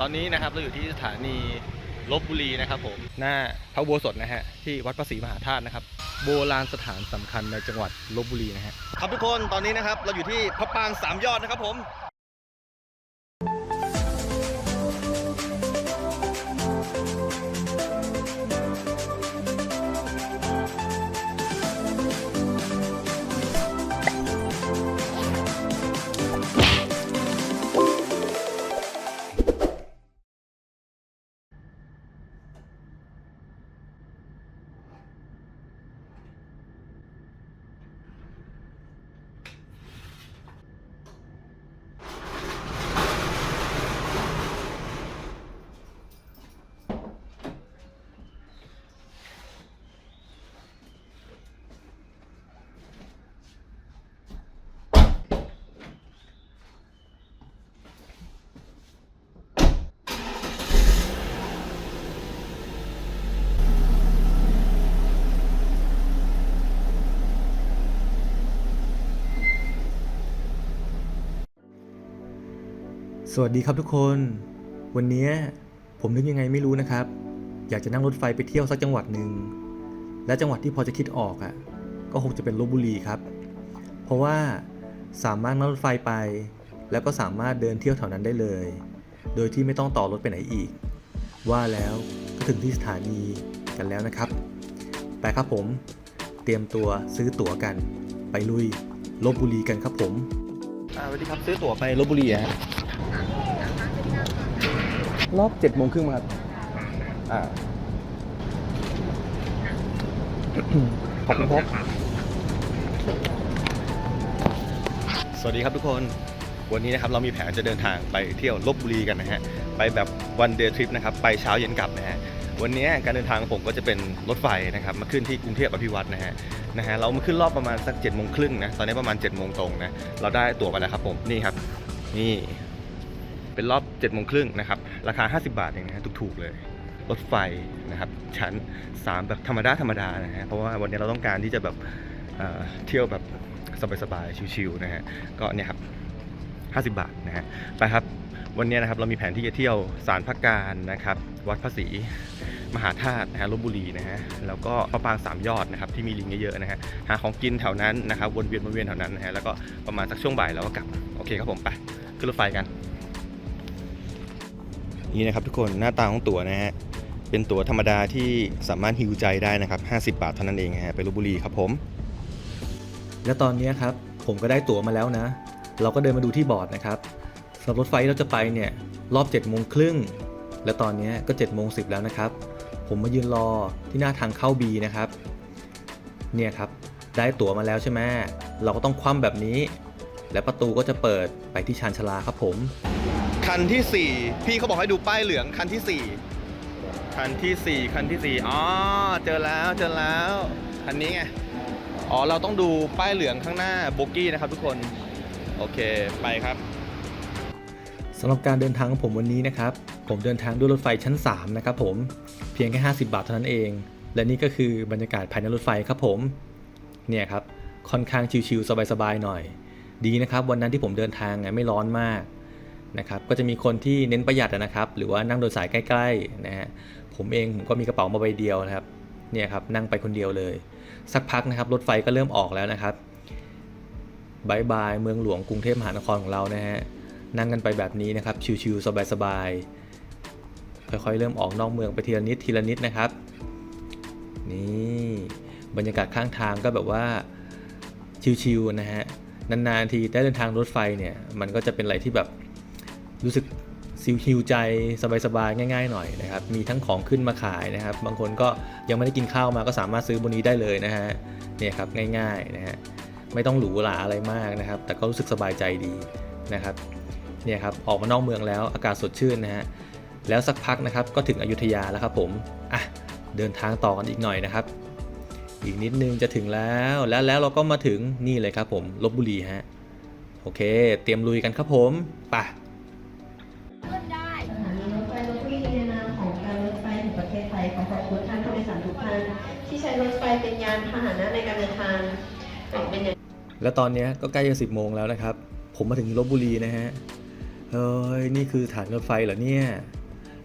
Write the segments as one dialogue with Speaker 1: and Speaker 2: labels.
Speaker 1: ตอนนี้นะครับเราอยู่ที่สถานีลบบุรีนะครับผมหน้าพระโบสถนะฮะที่วัดพระศรีมหาธาตุนะครับ โบราณสถานสำคัญในจังหวัดลบบุรีนะฮะครับทุกคนตอนนี้นะครับเราอยู่ที่พระปางสามยอดนะครับผม
Speaker 2: สวัสดีครับทุกคน วันนี้ผมนึกยังไงไม่รู้นะครับ อยากจะนั่งรถไฟไปเที่ยวสักจังหวัดหนึ่งและจังหวัดที่พอจะคิดออกอะ ก็คงจะเป็นลบบุรีครับ เพราะว่าสามารถนั่งรถไฟไป แล้วก็สามารถเดินเที่ยวแถวนั้นได้เลย โดยที่ไม่ต้องต่อรถไปไหนอีก ว่าแล้วก็ถึงที่สถานีกันแล้วนะครับไปครับผม เตรียมตัวซื้อตั๋วกัน ไปลุยลบบุรีกันครับผม
Speaker 1: สวัสดีครับซื้อตั๋วไปลบบุรีอะฮะ
Speaker 2: รอบเจ็ดโมงครึ่งครับ
Speaker 1: อ่า
Speaker 2: ขอบคุณครับ
Speaker 1: สวัสดีครับทุกคน วันนี้นะครับเรามีแผนจะเดินทางไปเที่ยวลบบุรีกันนะฮะ ไปแบบวันเดย์ทริปนะครับ ไปเช้าเย็นกลับนะฮะวันนี้การเดินทางของผมก็จะเป็นรถไฟนะครับมาขึ้นที่กรุงเทพอภิวัตนะฮะนะฮะเรามาขึ้นรอบประมาณสัก7จ็ดโมงครึ่งนะตอนนี้ประมาณ7จ็ดโมงตรงนะเราได้ตั๋วไปแล้วครับผมนี่ครับ นี่ เป็นรอบ7จ็ดโมงครึ่งนะครับ ราคา 50 บาทเองนะฮะถูกๆเลย รถไฟนะครับชั้น 3 แบบธรรมดาธรรมดานะฮะเพราะว่าวันนี้เราต้องการที่จะแบบเเที่ยวแบบสบายๆชิวๆนะฮะก็เนี่ยครับ50 บาทนะฮะไปครับวันนี้นะครับเรามีแผนที่จะเที่ยวสารพักการนะครับ วัดพระศรีมหาธาตุนะฮะลบบุรีนะฮะแล้วก็พระปางสามยอดนะครับที่มีลิงเยอะๆนะฮะหาของกินแถวนั้นนะครับวนเวียนวนเวียนแถวนั้นนะฮะแล้วก็ประมาณสักช่วงบ่ายเราก็กลับโอเคครับผมไปขึ้นรถไฟกัน นี่นะครับทุกคนหน้าตาของตั๋วนะฮะเป็นตั๋วธรรมดาที่สามารถฮิวใจได้นะครับ 50 บาทเท่านั้นเองฮะไปลบบุรีครับผม
Speaker 2: และตอนนี้ครับผมก็ได้ตั๋วมาแล้วนะ เราก็เดินมาดูที่บอร์ดนะครับสำหรับรถไฟที่เราจะไปเนี่ยรอบ7จ็ดโมงครึ่งและตอนนี้ก็7จ็ดโมงสิแล้วนะครับ ผมมายืนรอที่หน้าทางเข้า B นะครับ เนี่ยครับได้ตั๋วมาแล้วใช่ไหมเราก็ต้องคว่ำแบบนี้ และประตูก็จะเปิดไปที่ชานชาลาครับผม
Speaker 1: คันที่ 4 พี่เขาบอกให้ดูป้ายเหลืองคันที่ 4 คันที่ 4 คันที่ 4อ๋อเจอแล้วเจอแล้วคันนี้ไงอ๋อเราต้องดูป้ายเหลืองข้างหน้าโบกี้นะครับทุกคน โอเคไปครับ
Speaker 2: สำหรับการเดินทางของผมวันนี้นะครับ ผมเดินทางด้วยรถไฟชั้น 3 นะครับผมเพียงแค่ 50 บาทเท่านั้นเอง และนี่ก็คือบรรยากาศภายในรถไฟครับผมเนี่ยครับค่อนข้างชิลๆสบายๆหน่อย ดีนะครับ วันนั้นที่ผมเดินทางไม่ร้อนมาก นะครับก็จะมีคนที่เน้นประหยัดนะครับ หรือว่านั่งโดยสายใกล้ๆนะฮะผมเองผมก็มีกระเป๋ามาใบเดียวนะครับเนี่ยครับนั่งไปคนเดียวเลย สักพักนะครับรถไฟก็เริ่มออกแล้วนะครับบายบายเมืองหลวงกรุงเทพมหานครของเรานะฮะนั่งกันไปแบบนี้นะครับชิวๆสบายๆค่อยๆเริ่มออกนอกเมืองไปทีละนิดทีละนิดนะครับนี่บรรยากาศข้างทางก็แบบว่าชิวๆนะฮะนานๆทีได้เดินทางรถไฟเนี่ยมันก็จะเป็นอะไรที่แบบ รู้สึกซิวฮิวใจสบายๆง่าย ๆหน่อยนะครับ มีทั้งของขึ้นมาขายนะครับ บางคนก็ยังไม่ได้กินข้าวมาก็สามารถซื้อบนนี้ได้เลยนะฮะเนี่ยครับง่ายๆนะฮะไม่ต้องหรูหราอะไรมากนะครับ แต่ก็รู้สึกสบายใจดีนะครับเนี่ยครับออกมานอกเมืองแล้วอากาศสดชื่นนะฮะแล้วสักพักนะครับก็ถึงอยุธยาแล้วครับผมอะเดินทางต่อกันอีกหน่อยนะครับ อีกนิดนึงจะถึงแล้วแล้วแล้วเราก็มาถึงนี่เลยครับผมลบบุรีฮะโอเค เตรียมลุยกันครับผมไป
Speaker 3: แล้
Speaker 2: วตอนนี้ก็ใกล้จะสิบโมงแล้วนะครับ ผมมาถึงลบบุรีนะฮะ เฮ้ย นี่คือสถานรถไฟเหรอเนี่ย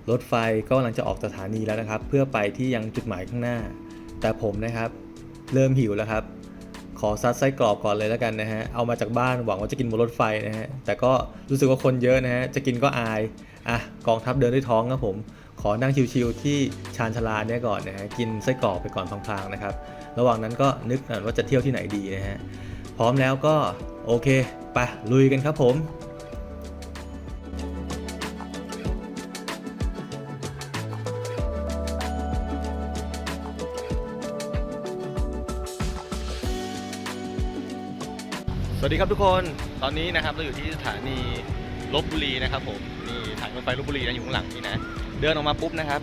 Speaker 2: รถไฟก็กำลังจะออกสถานีแล้วนะครับ เพื่อไปที่ยังจุดหมายข้างหน้า แต่ผมนะครับ เริ่มหิวแล้วครับ ขอซัดไส้กรอบก่อนเลยแล้วกันนะฮะ เอามาจากบ้านหวังว่าจะกินบนรถไฟนะฮะ แต่ก็รู้สึกว่าคนเยอะนะฮะ จะกินก็อาย อะ กองทัพเดินด้วยท้องครับผม ขอนั่งชิวๆที่ชานชาลาเนี่ยก่อนนะฮะ กินไส้กรอกไปก่อนพลางๆนะครับ ระหว่างนั้นก็นึกหน่อยว่าจะเที่ยวที่ไหนดีนะฮะ พร้อมแล้วก็โอเคไปลุยกันครับผม
Speaker 1: สวัสดีครับทุกคนตอนนี้นะครับเราอยู่ที่สถานีลบบุรีนะครับผมนี่สถานีรถไฟลบบุรีนะอยู่ข้างหลังนี่นะเดินออกมาปุ๊บนะครับ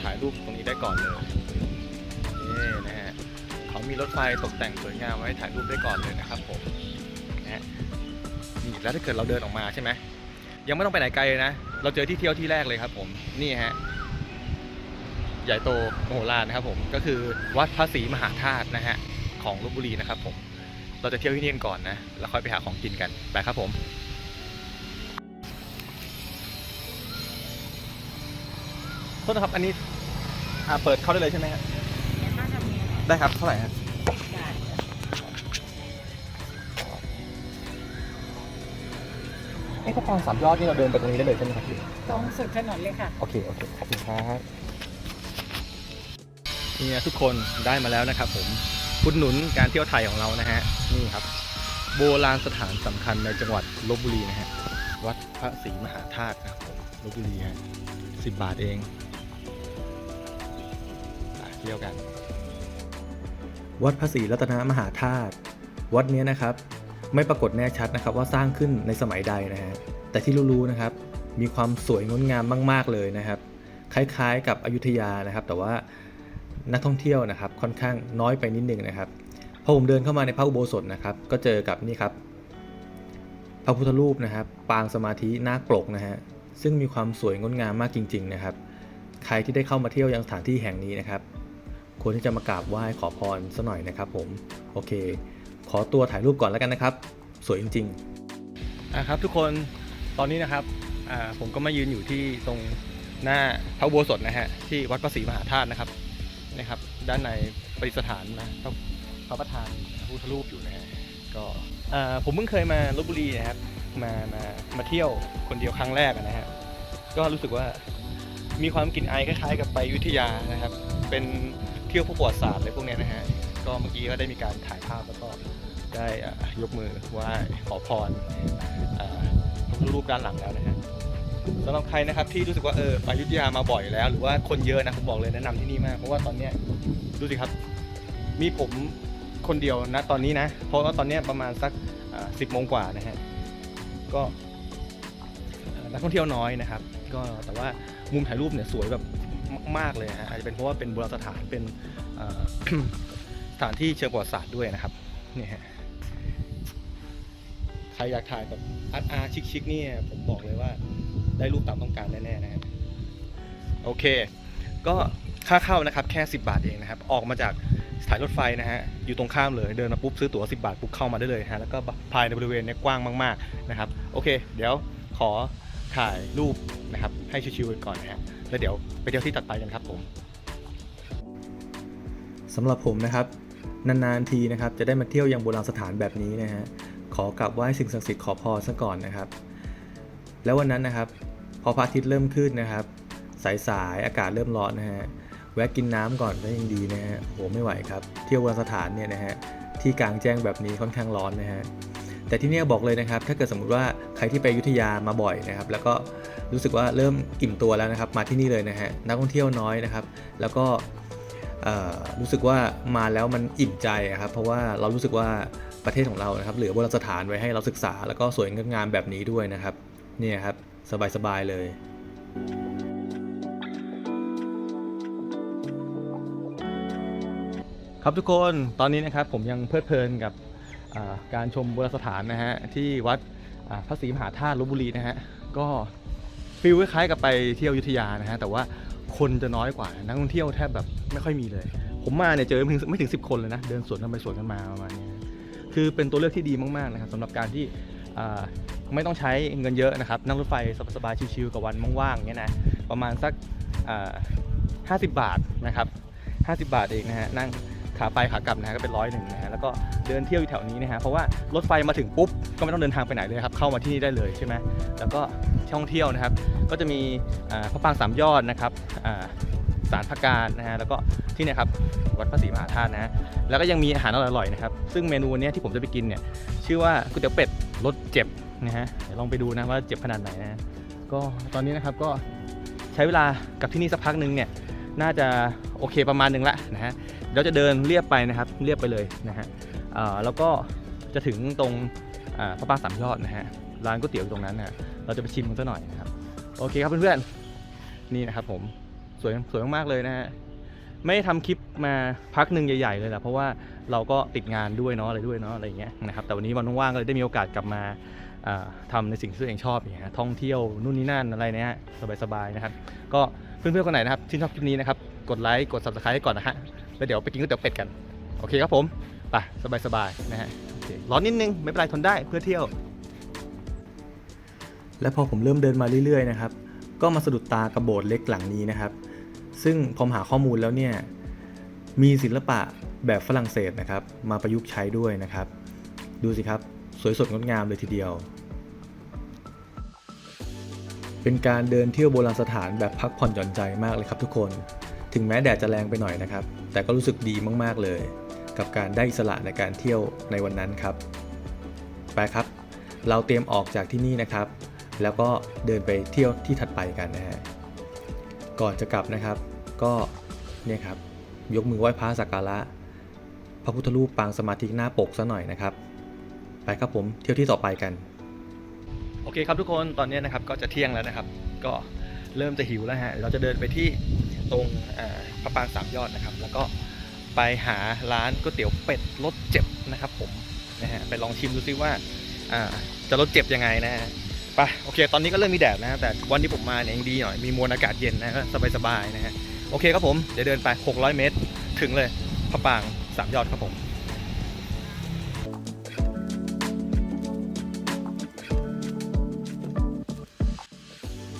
Speaker 1: ถ่ายรูปตรงนี้ได้ก่อนเลยนี่นะ มีรถไฟตกแต่งสวยงามไว้ถ่ายรูปได้ก่อนเลยนะครับผมนะฮะนี่แล้วถ้าเกิดเราเดินออกมาใช่ไหมยังไม่ต้องไปไหนไกลเลยนะ เราเจอที่เที่ยวที่แรกเลยครับผมนี่ฮะใหญ่โตโมโหฬารนะครับผมก็คือวัดพระศรีมหาธาตุนะฮะของลบบุรีนะครับผมเราจะเที่ยวที่นี่กันก่อนนะแล้วค่อยไปหาของกินกันไปครับผมโทษนะครับอันนี้อ่าเปิดเข้าได้เลยใช่ไหมครับ ได้ครับ เท่าไหร่ครับไอ้ถ้าปางสามยอดนี่เราเดินไปตรงนี้ได้เลยใช่ไหมครับพี่
Speaker 4: ตรงสุดถนนเลยค่ะ
Speaker 1: โอเค โอเค ขอบคุณครับนี่นะทุกคนได้มาแล้วนะครับผมคุณหนุนการเที่ยวไทยของเรานะฮะ นี่ครับ โบราณสถานสำคัญในจังหวัดลบบุรีนะฮะ วัดพระศรีมหาธาตุนะครับผมลบบุรีฮะสิบบาทเองไปเที่ยวกัน
Speaker 2: วัดพระศรีรัตนมหาธาตุวัดนี้นะครับ ไม่ปรากฏแน่ชัดนะครับว่าสร้างขึ้นในสมัยใดนะฮะแต่ที่รู้ๆนะครับ มีความสวยงดงามมาก ๆเลยนะครับ คล้ายๆกับอยุธยานะครับ แต่ว่านักท่องเที่ยวนะครับ ค่อนข้างน้อยไปนิดนึงนะครับพอผมเดินเข้ามาในพระอุโบสถนะครับ ก็เจอกับนี่ครับ พระพุทธรูปนะครับ ปางสมาธินาคปลกนะฮะซึ่งมีความสวยงดงามมากจริง ๆ นะครับ ใครที่ได้เข้ามาเที่ยวยังสถานที่แห่งนี้นะครับ ควรที่จะมากราบไหว้ขอพรสักหน่อยนะครับผม โอเค ขอตัวถ่ายรูปก่อนแล้วกันนะครับ สวยจริงๆ
Speaker 1: อะครับทุกคนตอนนี้นะครับอ่าผมก็มายืนอยู่ที่ตรงหน้าพระอุโบสถนะฮะที่วัดพระศรีมหาธาตุนะครับนะครับ ด้านในประดิษฐานนะพระพระประธานพระพุทธรูปอยู่นะฮะก็อ่าผมเพิ่งเคยมาลบบุรีนะครับ มามามาเที่ยวคนเดียวครั้งแรกนะฮะก็รู้สึกว่ามีความกลิ่นอายคล้ายๆ กับไปอยุธยานะครับ เป็น เที่ยวพวกประวัติศาสตร์อะไรพวกเนี้ยนะฮะก็เมื่อกี้ก็ได้มีการถ่ายภาพแล้วก็ได้อะยกมือไหว้ขอพรอ่าพระพุทธรูปด้านหลังแล้วนะฮะสำหรับใครนะครับที่รู้สึกว่าเออไปอยุธยามาบ่อยแล้ว หรือว่าคนเยอะนะผมบอกเลยแนะนำที่นี่มากเพราะว่าตอนเนี้ยดูสิครับ มีผมคนเดียวนะตอนนี้นะ เพราะว่าตอนเนี้ยประมาณสักสิบโมงกว่านะฮะก็เอ่อนักท่องเที่ยวน้อยนะครับ ก็แต่ว่ามุมถ่ายรูปเนี่ยสวยแบบ มากๆเลยฮะอาจจะเป็นเพราะว่าเป็นโบราณสถานเป็นสถานที่เชิงประวัติศาสตร์ด้วยนะครับนี่ฮะใครอยากถ่ายแบบอาร์ตอาร์ชิคๆนี่ผมบอกเลยว่าได้รูปตามต้องการแน่ๆนะฮะโอเค ก็ค่าเข้านะครับแค่ 10 บาทเองนะครับ ออกมาจากสถานรถไฟนะฮะอยู่ตรงข้ามเลยเดินมาปุ๊บซื้อตั๋ว 10 บาทปุ๊บเข้ามาได้เลยฮะแล้วก็ภายในบริเวณเนี้กว้างมากๆนะครับ โอเค เดี๋ยวขอถ่ายรูปนะครับให้ชิวๆกันก่อนนะฮะ แล้วเดี๋ยวไปเที่ยวที่ตัดไปกันครับผม
Speaker 2: สำหรับผมนะครับ นานๆทีนะครับ จะได้มาเที่ยวยังโบราณสถานแบบนี้นะฮะขอกราบไหว้สิ่งศักดิ์สิทธิ์ขอพรซะก่อนนะครับ แล้ววันนั้นนะครับ พอพระอาทิตย์เริ่มขึ้นนะครับ สายๆอากาศเริ่มร้อนนะฮะแวะกินน้ำก่อนก็ยังดีนะฮะโหไม่ไหวครับ เที่ยวโบราณสถานเนี่ยนะฮะที่กลางแจ้งแบบนี้ค่อนข้างร้อนนะฮะ แต่ที่นี่บอกเลยนะครับ ถ้าเกิดสมมุติว่าใครที่ไปยุทธยามาบ่อยนะครับ แล้วก็รู้สึกว่าเริ่มอิ่มตัวแล้วนะครับ มาที่นี่เลยนะฮะนักท่องเที่ยวน้อยนะครับ แล้วก็รู้สึกว่ามาแล้วมันอิ่มใจครับ เพราะว่าเรารู้สึกว่าประเทศของเรานะครับเหลือโบราณสถานไว้ให้เราศึกษา แล้วก็สวยงามแบบนี้ด้วยนะครับเนี่ยครับสบายๆเลย
Speaker 1: ครับทุกคนตอนนี้นะครับผมยังเพลิดเพลินกับ การชมโบราณสถานนะฮะที่วัดพระศรีมหาธาตุลบบุรีนะฮะก็ฟีลคล้ายๆกับไปเที่ยวยุทธยานะฮะแต่ว่าคนจะน้อยกว่านักท่องเที่ยวแทบแบบไม่ค่อยมีเลย ผมมาเนี่ยเจอไม่ถึงไม่ถึงสิบคนเลยนะเดินสวนกันไปสวนกันมาประมาณนี้คือเป็นตัวเลือกที่ดีมากๆนะครับสำหรับการที่ไม่ต้องใช้เงินเยอะนะครับนั่งรถไฟสบายๆชิวๆกับวันว่างๆเงี้ยนะประมาณสักห้าสิบบาทนะครับ50 บาทเองนะฮะนั่ง ขาไปขากลับนะฮะก็เป็นร้อยหนึ่งนะฮะแล้วก็เดินเที่ยวอยู่แถวนี้นะฮะเพราะว่ารถไฟมาถึงปุ๊บก็ไม่ต้องเดินทางไปไหนเลยครับเข้ามาที่นี่ได้เลยใช่ไหมแล้วก็ท่องเที่ยวนะครับ ก็จะมีอ่าพระปรางสามยอดนะครับอ่าศาลพักการนะฮะแล้วก็ที่เนี่ยครับวัดพระศรีมหาธาตุนะฮะแล้วก็ยังมีอาหารอร่อยๆนะครับซึ่งเมนูนเนี้ยที่ผมจะไปกินเนี่ยชื่อว่าก๋วยเตี๋ยวเป็ดรสเจ็บนะฮะเดี๋ยวลองไปดูนะว่าเจ็บขนาดไหนนะ ก็ตอนนี้นะครับก็ใช้เวลากับที่นี่สักพักหนึ่งเนี่ยน่าจะ โอเคประมาณหนึ่งละนะฮะเดี๋ยวจะเดินเรียบไปนะครับเรียบไปเลยนะฮะแล้วก็จะถึงตรงพระปางสามยอดนะฮะร้านก๋วยเตี๋ยวตรงนั้นนะเราจะไปชิมกันสักหน่อยนะครับโอเคครับเพื่อนๆนี่นะครับผมสวยสวยมากๆเลยนะฮะไม่ได้ทำคลิปมาพักหนึ่งใหญ่ ๆ เลยแหละเพราะว่าเราก็ติดงานด้วยเนาะอะไรด้วยเนาะอะไรอย่างเงี้ยนะครับแต่วันนี้วันว่างๆก็เลยได้มีโอกาสกลับมาอ่าทำในสิ่งที่ตัวเองชอบอย่างเงี้ยท่องเที่ยวนู่นนี่นั่นอะไรเนี้ยสบายๆนะครับ ก็ เพื่อนๆคนไหนนะครับที่ชอบคลิปนี้นะครับกดไลค์กด subscribe ให้ก่อนนะฮะแล้วเดี๋ยวไปกินก๋วยเตี๋ยวเป็ดกันโอเคครับผมไปสบายๆนะฮะร้อนนิดนึงไม่เป็นไรทนได้เพื่อเที่ยว
Speaker 2: และพอผมเริ่มเดินมาเรื่อยๆนะครับก็มาสะดุดตากับโบสถ์เล็กหลังนี้นะครับ ซึ่งผมหาข้อมูลแล้วเนี่ยมีศิลปะแบบฝรั่งเศสนะครับ มาประยุกต์ใช้ด้วยนะครับ ดูสิครับ สวยสดงดงามเลยทีเดียว เป็นการเดินเที่ยวโบราณสถานแบบพักผ่อนหย่อนใจมากเลยครับทุกคน ถึงแม้แดดจะแรงไปหน่อยนะครับ แต่ก็รู้สึกดีมากๆเลย กับการได้อิสระในการเที่ยวในวันนั้นครับ ไปครับ เราเตรียมออกจากที่นี่นะครับ แล้วก็เดินไปเที่ยวที่ถัดไปกันนะฮะ ก่อนจะกลับนะครับ ก็เนี่ยครับ ยกมือไหว้พระสักการะ พระพุทธรูปปางสมาธิหน้าปกซะหน่อยนะครับ ไปครับผม เที่ยวที่ต่อไปกัน
Speaker 1: โอเคครับทุกคนตอนนี้นะครับก็จะเที่ยงแล้วนะครับ ก็เริ่มจะหิวแล้วฮะเราจะเดินไปที่ตรงพระปางสามยอดนะครับ แล้วก็ไปหาร้านก๋วยเตี๋ยวเป็ดรสเจ็บนะครับ ผมนะฮะไปลองชิมดูซิว่าจะรสเจ็บยังไงนะฮะไปโอเค ตอนนี้ก็เริ่มมีแดดนะ แต่วันที่ผมมาเนี่ยยังดีหน่อย มีมวลอากาศเย็นนะก็สบายๆนะฮะ โอเคครับผม เดี๋ยวเดินไป 600 เมตร ถึงเลยพระปางสามยอดครับผม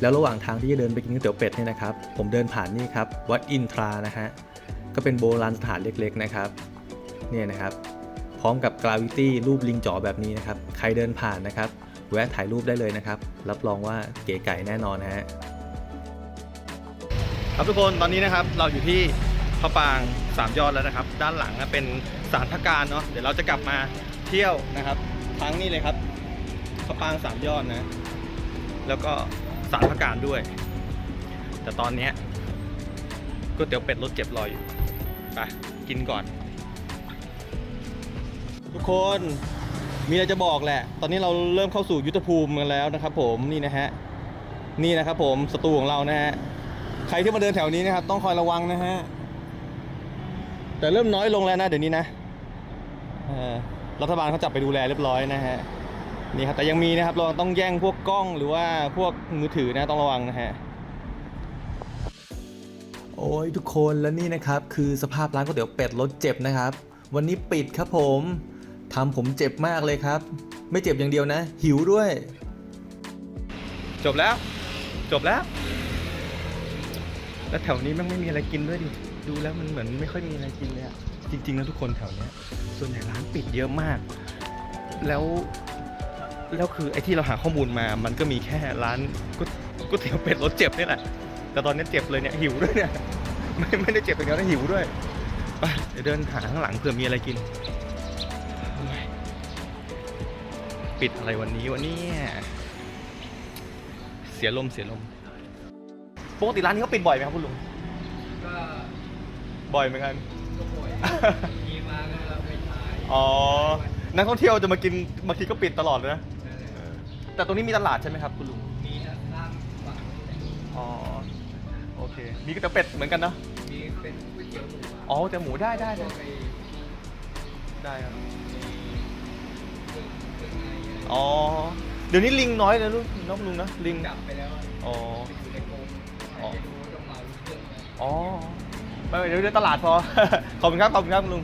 Speaker 2: แล้วระหว่างทางที่จะเดินไปกินก๋วยเตี๋ยวเป็ดเนี่ยนะครับ ผมเดินผ่านนี่ครับ วัดอินทรานะฮะ ก็เป็นโบราณสถานเล็กๆนะครับ เนี่ยนะครับ พร้อมกับกราวิตี้รูปลิงจ๋อแบบนี้นะครับ ใครเดินผ่านนะครับ แวะถ่ายรูปได้เลยนะครับ รับรองว่าเก๋ไก่แน่นอนนะฮะ
Speaker 1: ครับทุกคนตอนนี้นะครับเราอยู่ที่พระปางสามยอดแล้วนะครับ ด้านหลังนะเป็นสารพระการเนาะ เดี๋ยวเราจะกลับมาเที่ยวนะครับ ทั้งนี้เลยครับพระปางสามยอดนะ แล้วก็ สารพระการด้วย แต่ตอนนี้ก๋วยเตี๋ยวเป็ดรสเจ็บรออยู่ไปกินก่อน ทุกคนมีอะไรจะบอกแหละ ตอนนี้เราเริ่มเข้าสู่ยุทธภูมิกันแล้วนะครับ ผมนี่นะฮะนี่นะครับ ผมศัตรูของเรานะฮะใครที่มาเดินแถวนี้นะครับ ต้องคอยระวังนะฮะแต่เริ่มน้อยลงแล้วนะเดี๋ยวนี้นะรัฐบาลเขาจับไปดูแลเรียบร้อยนะฮะ นี่ครับแต่ยังมีนะครับเราต้องแย่งพวกกล้องหรือว่าพวกมือถือนะต้องระวังนะฮะ
Speaker 2: โอ้ยทุกคนแล้วนี่นะครับคือสภาพร้านก๋วยเตี๋ยวเป็ดรสเจ็บนะครับ วันนี้ปิดครับผมทำผมเจ็บมากเลยครับ ไม่เจ็บอย่างเดียวนะ หิวด้วย
Speaker 1: จบแล้ว จบแล้ว แล้วแถวนี้แมันไม่มีอะไรกินด้วยดิดูแล้วมันเหมือนไม่ค่อยมีอะไรกินเลยอะจริงๆนะทุกคนแถวเนี้ย ส่วนใหญ่ร้านปิดเยอะมาก แล้ว แล้วคือไอ้ที่เราหาข้อมูลมา มันก็มีแค่ร้านก๋วยก๋วยเตี๋ยวเป็ดรสเจ็บนี่แหละ แต่ตอนนี้เจ็บเลยเนี่ยหิวด้วยเนี่ยไม่ไม่ได้เจ็บอย่างเดียวนะหิวด้วยไปเดี๋ยวเดินหาข้างหลังเผื่อมีอะไรกินโอ้ยปิดอะไรวันนี้วันนี้เสียลมเสียลมปกติร้านนี้เขาปิดบ่อยไหมครับคุณลุง
Speaker 4: ก็
Speaker 1: บ่อยเหมือนกัน
Speaker 4: ก็ป่วยมีมาก็เราไปถ่าย
Speaker 1: อ๋อนักท่องเที่ยวจะมากินบางทีก็ปิดตลอดเลยนะ แต่ตรงนี้มีตลาดใช่ไหมครับคุณลุง
Speaker 4: มีทั้งน้ำฝั่ง
Speaker 1: อ๋อ โอเค มีก๋วยเตี๋ยวเป็ดเหมือนกันเนาะ
Speaker 4: มีเป็นก๋วยเตี๋ยวหมู
Speaker 1: อ๋อแต่หมูได้ได้
Speaker 4: พ
Speaker 1: ได้
Speaker 4: วกไอ้
Speaker 1: ได้ครับ
Speaker 4: เครื่องเครื่องในอะไร
Speaker 1: อ๋อ เดี๋ยวนี้ลิงน้อยเลยลูกน้องลุงนะ ลิง
Speaker 4: จับไปแล้วอะ
Speaker 1: อ๋อ
Speaker 4: ไปอยู่ในกรง
Speaker 1: อ๋อ
Speaker 4: ไปดูต้องมารู้เรื่องเลย
Speaker 1: อ๋อไม่เดี๋ยวเดินตลาดพอ ขอบคุณครับ ขอบคุณครับคุณลุง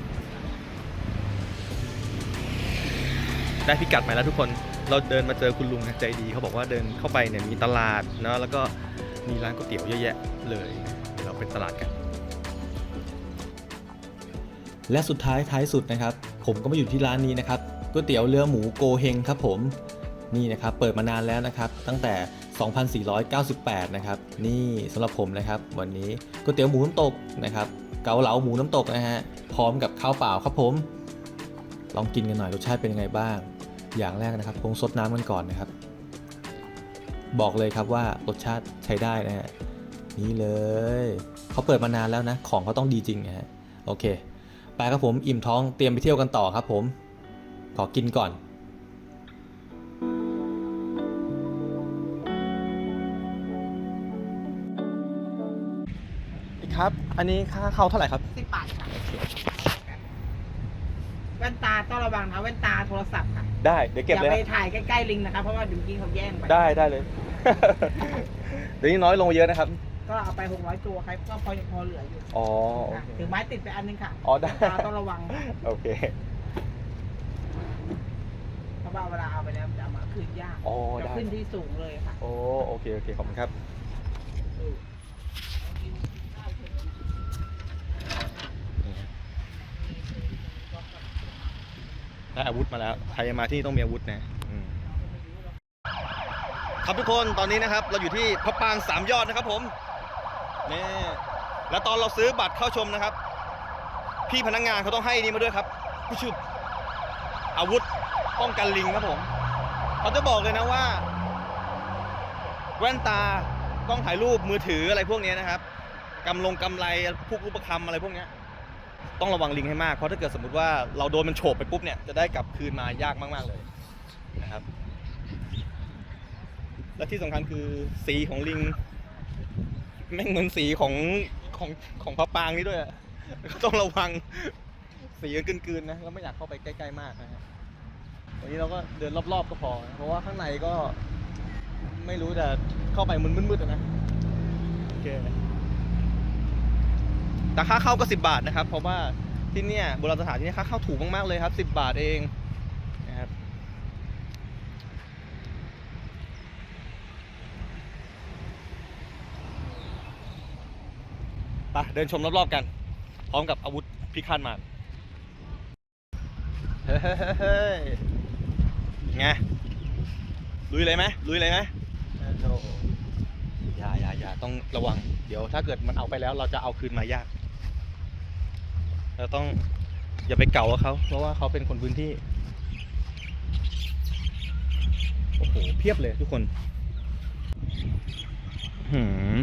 Speaker 1: ได้พิกัดมาแล้วทุกคน เราเดินมาเจอคุณลุงใจดีเขาบอกว่าเดินเข้าไปเนี่ยมีตลาดเนาะแล้วก็มีร้านก๋วยเตี๋ยวเยอะแยะเลยเดี๋ยวเราเป็นตลาดกัน
Speaker 2: และสุดท้ายท้ายสุดนะครับ ผมก็มาอยู่ที่ร้านนี้นะครับก๋วยเตี๋ยวเรือหมูโกเฮงครับผมนี่นะครับเปิดมานานแล้วนะครับ ตั้งแต่ 2498 นะครับ นี่สำหรับผมนะครับ วันนี้ก๋วยเตี๋ยวหมูน้ำตกนะครับ เกาเหลาหมูน้ำตกนะฮะพร้อมกับข้าวเปล่าครับผม ลองกินกันหน่อยรสชาติเป็นยังไงบ้าง อย่างแรกนะครับคงซดน้ำกันก่อนนะครับ บอกเลยครับว่ารสชาติใช้ได้นะฮะนี่เลยเขาเปิดมานานแล้วนะ ของเขาต้องดีจริงนะฮะโอเคไปครับผมอิ่มท้องเตรียมไปเที่ยวกันต่อครับผมขอกินก่อน
Speaker 1: ครับ อันนี้ค่าเข้าเท่าไหร่ครับ
Speaker 5: สิบบาทค่ะแว่นตาต้องระวังนะแว่นตาโทรศัพท์ค่ะ
Speaker 1: ได้เดี๋ยว
Speaker 5: อ
Speaker 1: เก็บ
Speaker 5: ย่า
Speaker 1: เลย
Speaker 5: ไป
Speaker 1: ครับ
Speaker 5: ถ่ายใกล้ๆลิงนะคะเพราะว่าเดี๋ยวเมื่อกี้เขาแย่งไป
Speaker 1: ได้ได้เลย เดี๋ยวนี้น้อยลงเยอะนะครับ
Speaker 5: ก็เอาไปหกร้อยตัวครับก็พอยังพอเหลืออยู่
Speaker 1: อ๋อโอ
Speaker 5: ค่ะ
Speaker 1: เค
Speaker 5: ถือไม้ติดไปอันนึงค่ะ
Speaker 1: อ๋อได้
Speaker 5: แว่นตาต้องระวัง
Speaker 1: โอเค
Speaker 5: เพราะว่าเวลาเอาไปแล้วจะเอามาคืนยาก
Speaker 1: อ๋อ
Speaker 5: จะ
Speaker 1: ได้
Speaker 5: ขึ้นที่สูงเลยค่ะ
Speaker 1: โอ้โอเคโอเคขอบคุณครับ ได้อาวุธมาแล้วใครมาที่นี่ต้องมีอาวุธนะครับทุกคนตอนนี้นะครับ เราอยู่ที่พระปางสามยอดนะครับผมนี่แล้วตอนเราซื้อบัตรเข้าชมนะครับ พี่พนักงานเขาต้องให้นี่มาด้วยครับผู้ชุบอาวุธป้องกันลิงครับผมเขาจะบอกเลยนะว่า แว่นตากล้องถ่ายรูปมือถืออะไรพวกนี้นะครับกำลงกำไรพวกรูปคำอะไรพวกนี้ ต้องระวังลิงให้มาก เพราะถ้าเกิดสมมติว่าเราโดนมันโฉบไปปุ๊บเนี่ย จะได้กลับคืนมายากมาก ๆ เลยนะครับ และที่สำคัญคือสีของลิงแม่งเหมือนสีของของของพระปางนี่ด้วยอะก็ต้องระวังสีกันกืนๆนะแล้วไม่อยากเข้าไปใกล้ๆมากนะฮะวันนี้เราก็เดินรอบๆก็พอ เพราะว่าข้างในก็ไม่รู้จะเข้าไปมันมืดๆนะโอเค แต่ค่าเข้าก็สิบาทนะครับ เพราะว่าที่เนี่ยโบราณสถานที่นี่ค่าเข้าถูกมากๆเลยครับสิบบาทเองนะครับไปเดินชมรอบๆกัน พร้อมกับอาวุธพิฆาตมารเฮ้ยไงลุยเลยไหมลุยเลยไหมโอ้โหอย่าอย่าอย่าต้องระวัง เดี๋ยวถ้าเกิดมันเอาไปแล้วเราจะเอาคืนมายาก เราต้องอย่าไปเก่ากับเขาเพราะว่าเขาเป็นคนพื้นที่ โอ้โห เพียบเลยทุกคน หืม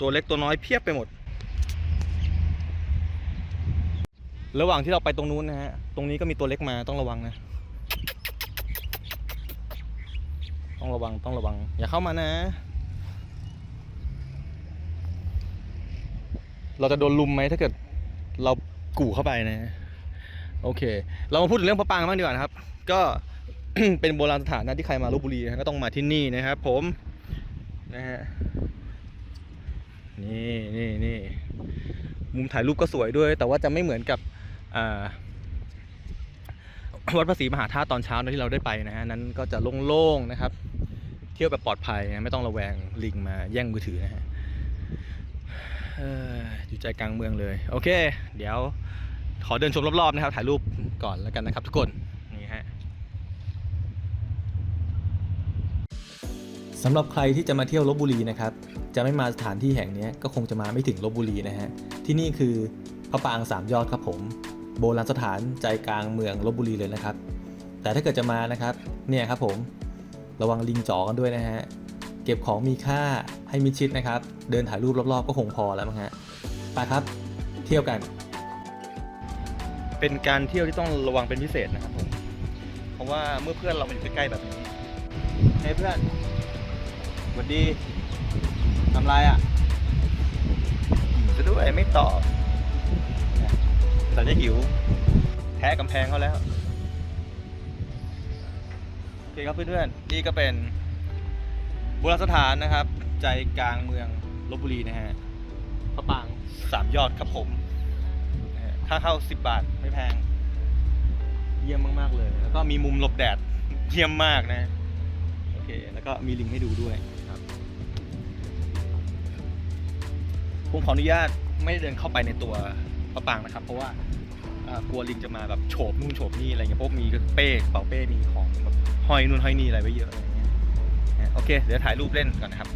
Speaker 1: ตัวเล็กตัวน้อยเพียบไปหมด ระหว่างที่เราไปตรงนู้นนะฮะ ตรงนี้ก็มีตัวเล็กมาต้องระวังนะ ต้องระวังต้องระวัง อย่าเข้ามานะ เราจะโดนลุมไหมถ้าเกิดเรากู่เข้าไปนะโอเค เรามาพูดถึงเรื่องพระปรางบ้างดีกว่านะครับ ก็เป็นโบราณสถานนะที่ใครมาลบบุรีก็ต้องมาที่นี่นะครับ ผมนะฮะนี่นี่นี่มุมถ่ายรูปก็สวยด้วย แต่ว่าจะไม่เหมือนกับวัดพระศรีมหาธาตุตอนเช้านะที่เราได้ไปนะฮะนั้นก็จะโล่งๆนะครับ เที่ยวแบบปลอดภัยนะไม่ต้องระแวงลิงมาแย่งมือถือนะฮะ อยู่ใจกลางเมืองเลย โอเค เดี๋ยวขอเดินชมรอบๆนะครับ ถ่ายรูปก่อนแล้วกันนะครับทุกคน นี่ฮะ
Speaker 2: สำหรับใครที่จะมาเที่ยวลบบุรีนะครับ จะไม่มาสถานที่แห่งนี้ก็คงจะมาไม่ถึงลบบุรีนะฮะ ที่นี่คือพระปางสามยอดครับผม โบราณสถานใจกลางเมืองลบบุรีเลยนะครับ แต่ถ้าเกิดจะมานะครับ เนี่ยครับผม ระวังลิงจ๋อกันด้วยนะฮะ เก็บของมีค่าให้มิดชิดนะครับ เดินถ่ายรูปรอบๆ ก็คงพอแล้วมั้งฮะไปครับ เที่ยวกัน
Speaker 1: เป็นการเที่ยวที่ต้องระวังเป็นพิเศษนะครับผมเพราะว่าเมื่อเพื่อนเรามาอยู่ใกล้ๆแบบนี้เฮ้ยเพื่อนสวัสดีทำไรอะหิวซะด้วยไม่ตอบแต่จะหิวแท้กำแพงเขาแล้วโอเคครับเพื่อนๆนี่ก็เป็น โบราณสถานนะครับ ใจกลางเมืองลบบุรีนะฮะพระปรางสามยอดครับผมนะฮะค่าเข้า 10 บาทไม่แพง เยี่ยมมาก ๆ เลย แล้วก็มีมุมหลบแดด เยี่ยมมากนะ โอเค แล้วก็มีลิงก์ให้ดูด้วยครับ ผมขออนุญาตไม่เดินเข้าไปในตัวพระปรางนะครับ เพราะว่าอ่ากลัวลิงจะมาแบบโฉบนู่นโฉบนี่อะไรเงี้ยเพราะมีเป้กระเป๋าเป้มีของแบบห้อยนู่นห้อยนี่อะไรไว้เยอะอะไรเงี้ยนะ โอเค เดี๋ยวถ่ายรูปเล่นก่อนนะครับ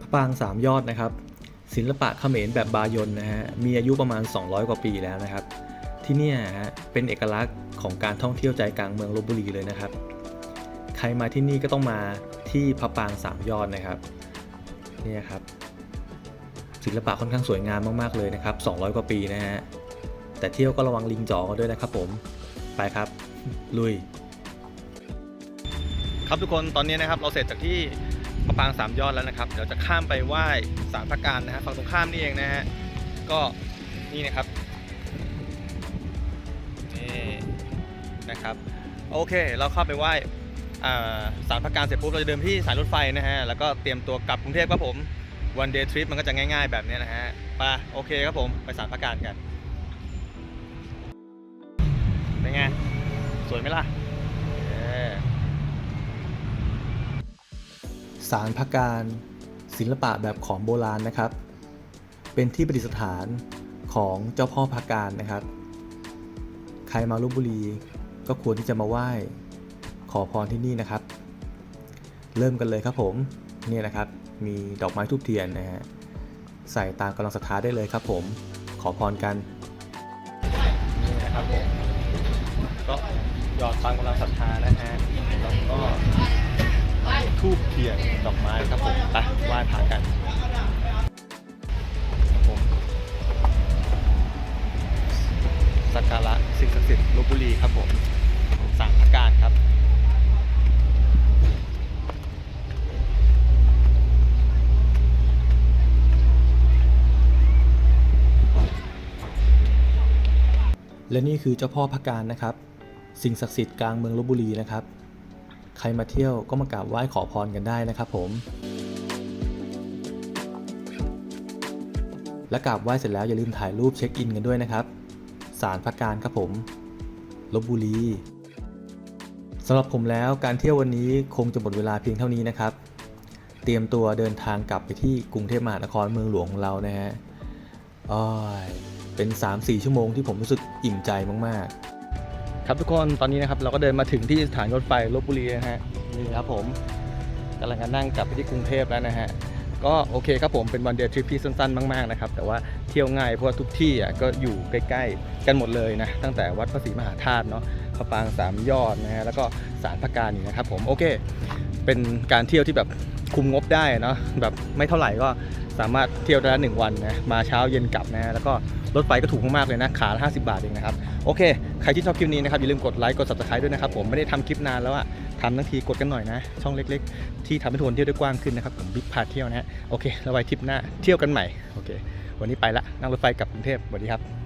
Speaker 2: พระปางสามยอดนะครับ ศิลปะเขมรแบบบายนนะฮะมีอายุประมาณ 200 กว่าปีแล้วนะครับ ที่นี่ฮะเป็นเอกลักษณ์ของการท่องเที่ยวใจกลางเมืองลบบุรีเลยนะครับ ใครมาที่นี่ก็ต้องมาที่พระปางสามยอดนะครับเนี่ยครับ ศิลปะค่อนข้างสวยงามมากๆเลยนะครับ 200 กว่าปีนะฮะแต่เที่ยวก็ระวังลิงจ่อกด้วยนะครับผมไปครับลุย
Speaker 1: ครับทุกคนตอนนี้นะครับเราเสร็จจากที่พระปางสามยอดแล้วนะครับเดี๋ยวจะข้ามไปไหว้สารพระการนะฮะฝั่งตรงข้ามนี่เองนะฮะก็นี่นะครับนี่นะครับโอเค เราเข้าไปไหว้สารพระการเสร็จปุ๊บเราจะเดินที่สายรถไฟนะฮะแล้วก็เตรียมตัวกลับกรุงเทพครับผมวันเดย์ทริปมันก็จะง่ายๆแบบนี้นะฮะไปโอเคครับผมไปสารพระการกันเป็นไงสวยไหมล่ะ
Speaker 2: สารพระการศิลปะแบบของโบราณนะครับ เป็นที่ประดิษฐานของเจ้าพ่อพระการนะครับ ใครมาลบบุรีก็ควรที่จะมาไหว้ขอพรที่นี่นะครับ เริ่มกันเลยครับผมเนี่ยนะครับ มีดอกไม้ทูบเทียนนะฮะใส่ตามกำลังศรัทธาได้เลยครับผม ขอพรกัน
Speaker 1: นี่นะครับผมก็หยอดตามกำลังศรัทธานะฮะ ทูบเทียนดอกไม้ครับผมไปไหว้พระกันครับผมสักการะสิ่งศักดิ์สิทธิ์ลบบุรีครับผมสามพระการครับ
Speaker 2: และนี่คือเจ้าพ่อพระการนะครับ สิ่งศักดิ์สิทธิ์กลางเมืองลบบุรีนะครับ ใครมาเที่ยวก็มากราบไหว้ขอพรกันได้นะครับผม และกราบไหว้เสร็จแล้วอย่าลืมถ่ายรูปเช็คอินกันด้วยนะครับศาลพระการครับผมลบบุรีสำหรับผมแล้วการเที่ยววันนี้คงจะหมดเวลาเพียงเท่านี้นะครับ เตรียมตัวเดินทางกลับไปที่กรุงเทพมหานครเมืองหลวงของเรานะฮะอ้อยเป็น 3-4 ชั่วโมงที่ผมรู้สึกอิ่มใจมากๆ
Speaker 1: ครับทุกคนตอนนี้นะครับเราก็เดินมาถึงที่สถานรถไฟลบบุรีนะฮะนี่ครับผมกำลังจะนั่งกลับไปที่กรุงเทพแล้วนะฮะก็โอเคครับผมเป็นวันเดย์ทริปที่สั้นๆ มากๆนะครับแต่ว่าเที่ยวง่ายเพราะว่าทุกที่อะก็อยู่ใกล้ๆ กันหมดเลยนะตั้งแต่วัดพระศรีมหาธาตุเนาะพระปรางสามยอดนะฮะแล้วก็ศาลพระการนี่นะครับผมโอเค เป็นการเที่ยวที่แบบคุมงบได้เนาะแบบไม่เท่าไหร่ก็สามารถเที่ยวได้หนึ่งวันนะมาเช้าเย็นกลับนะฮะแล้วก็ รถไฟก็ถูกมากๆเลยนะ ขาละ50บาทเองนะครับ โอเค ใครที่ชอบคลิปนี้นะครับ อย่าลืมกดไลค์ กด subscribe ด้วยนะครับ ผมไม่ได้ทำคลิปนานแล้วอะทำทั้งทีกดกันหน่อยนะ ช่องเล็กๆ ที่ทำให้ทุกคนเที่ยวได้กว้างขึ้นนะครับผมบิ๊กพาเที่ยวนะฮะโอเคแล้วไว้ทริปหน้าเที่ยวกันใหม่โอเค วันนี้ไปละนั่งรถไฟกลับกรุงเทพสวัสดีครับ